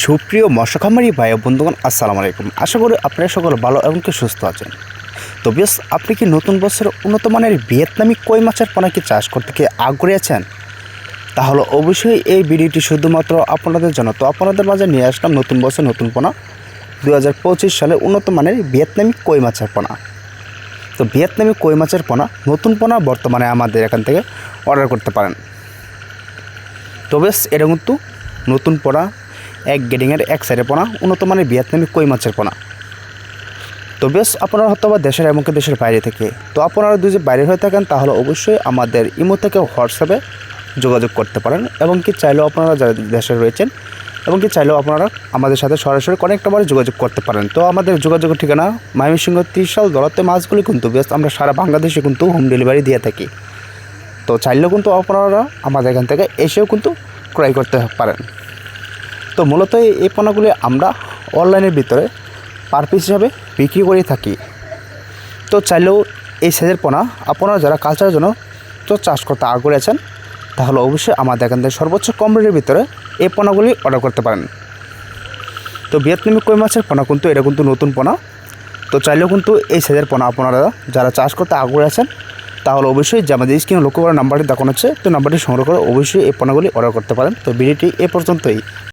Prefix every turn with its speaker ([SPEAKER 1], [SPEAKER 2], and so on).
[SPEAKER 1] সুপ্রিয় মৎস্য খামারি ভাই বন্ধুগণ, আসসালামু আলাইকুম। আশা করি আপনারা সকল ভালো এবং কি সুস্থ আছেন। তো বেশ আপনি কি নতুন বছরে উন্নত মানের ভিয়েতনামি কই মাছের পোনা কি চাষ করতে কি আগ্রহী আছেন? তাহলে অবশ্যই এই ভিডিওটি শুধুমাত্র আপনাদের জন্য। তো আপনাদের মাঝে নিয়ে আসলাম নতুন বছর নতুন পোনা দু হাজার পঁচিশ সালে উন্নত মানের ভিয়েতনামি কই মাছের পোনা। তো ভিয়েতনামি কই মাছের পোনা নতুন পোনা বর্তমানে আমাদের এখান থেকে অর্ডার করতে পারেন। তো বেশ এটা কিন্তু নতুন পোনা এক গেডিংয়ের এক সাইডে পোনা, উন্নত মানের ভিয়েতনামি কই মাছের পোনা। তো বেশ, আপনারা হয়তো বা দেশের এমনকি দেশের বাইরে থেকে, তো আপনারা যদি বাইরে হয়ে থাকেন, তাহলে অবশ্যই আমাদের ইমো থেকে হোয়াটসঅ্যাপে যোগাযোগ করতে পারেন, এবং কি চাইলেও আপনারা যারা দেশে রয়েছেন, এবং কি চাইলেও আপনারা আমাদের সাথে সরাসরি কনেক্ট নাম্বারে যোগাযোগ করতে পারেন। তো আমাদের যোগাযোগের ঠিকানা ময়মনসিংহ ত্রিশাল দলাতে মাছগুলি কিন্তু বেশ, আমরা সারা বাংলাদেশে কিন্তু হোম ডেলিভারি দিয়ে থাকি। তো চাইলেও কিন্তু আপনারা আমাদের এখান থেকে এসেও কিন্তু ক্রয় করতে পারেন। তো মূলত এই- পণ্যগুলি আমরা অনলাইনের ভিতরে পার পিস হিসাবে বিক্রি করে থাকি। তো চাইলেও এই সাইজের পোনা আপনারা যারা কালচারের জন্য তো চাষ করতে আগ্রহী আছেন, তাহলে অবশ্যই আমাদের এখান থেকে সর্বোচ্চ কম রেটের ভিতরে এই পোনাগুলি অর্ডার করতে পারেন। তো ভিয়েতনামি কই মাছের পোনা কিন্তু এটা কিন্তু নতুন পোনা তো চাইলেও কিন্তু এই সাইজের পোনা আপনারা যারা চাষ করতে আগ্রহী আছেন, তাহলে অবশ্যই যে আমাদের স্ক্রিনে লক্ষ্য করার নাম্বারটি দেখানো হচ্ছে, তো নাম্বারটি সংগ্রহ করে অবশ্যই এই পোনাগুলি অর্ডার করতে পারেন। তো ভিডিওটি এ পর্যন্তই।